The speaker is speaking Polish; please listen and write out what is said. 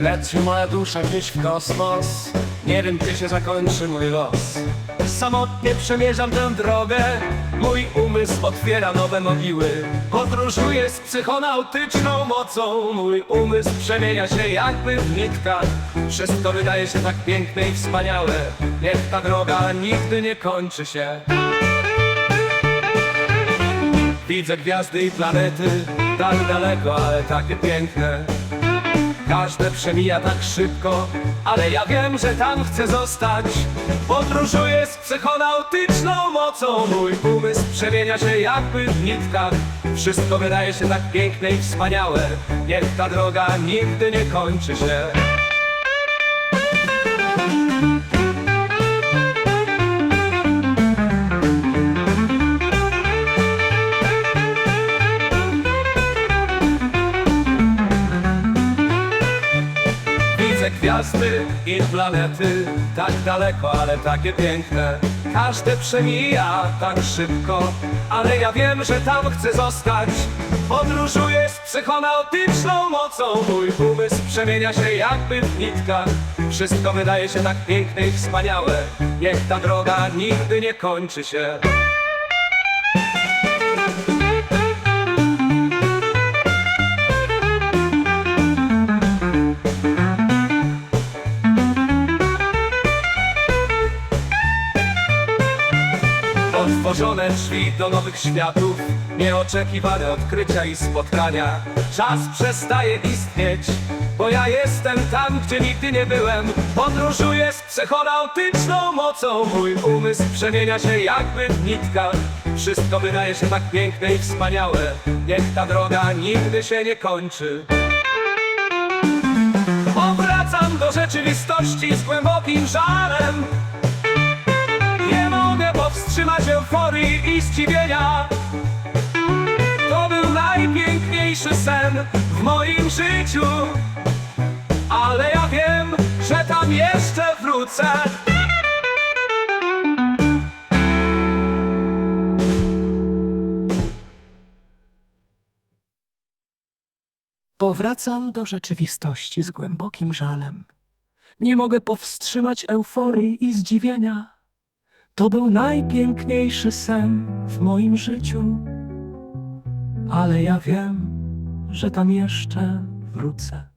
Leci moja dusza gdzieś w kosmos. Nie wiem gdzie się zakończy mój los. Samotnie przemierzam tę drogę. Mój umysł otwiera nowe mogiły. Podróżuję z psychonautyczną mocą. Mój umysł przemienia się jakby w nitkach Wszystko wydaje się tak piękne i wspaniałe. Niech ta droga nigdy nie kończy się. Widzę gwiazdy i planety Tak daleko, ale takie piękne Każde przemija tak szybko Ale ja wiem, że tam chcę zostać. Podróżuję z psychonautyczną mocą. Mój umysł przemienia się jakby w nitkach. Wszystko wydaje się tak piękne i wspaniałe. Niech ta droga nigdy nie kończy się gwiazdy i planety. Tak daleko, ale takie piękne. Każde przemija tak szybko Ale ja wiem, że tam chcę zostać. Podróżuję z psychonautyczną mocą. Mój umysł przemienia się jakby w nitkach Wszystko wydaje się tak piękne i wspaniałe. Niech ta droga nigdy nie kończy się Otworzone drzwi do nowych światów Nieoczekiwane odkrycia i spotkania. Czas przestaje istnieć Bo ja jestem tam, gdzie nigdy nie byłem. Podróżuję z psychonautyczną mocą. Mój umysł przemienia się jakby w nitkach Wszystko wydaje się tak piękne i wspaniałe. Niech ta droga nigdy się nie kończy. Powracam do rzeczywistości z głębokim żalem powstrzymać euforii i zdziwienia To był najpiękniejszy sen w moim życiu Ale ja wiem, że tam jeszcze wrócę Powracam do rzeczywistości z głębokim żalem. Nie mogę powstrzymać euforii i zdziwienia. To był najpiękniejszy sen w moim życiu. Ale ja wiem, że tam jeszcze wrócę.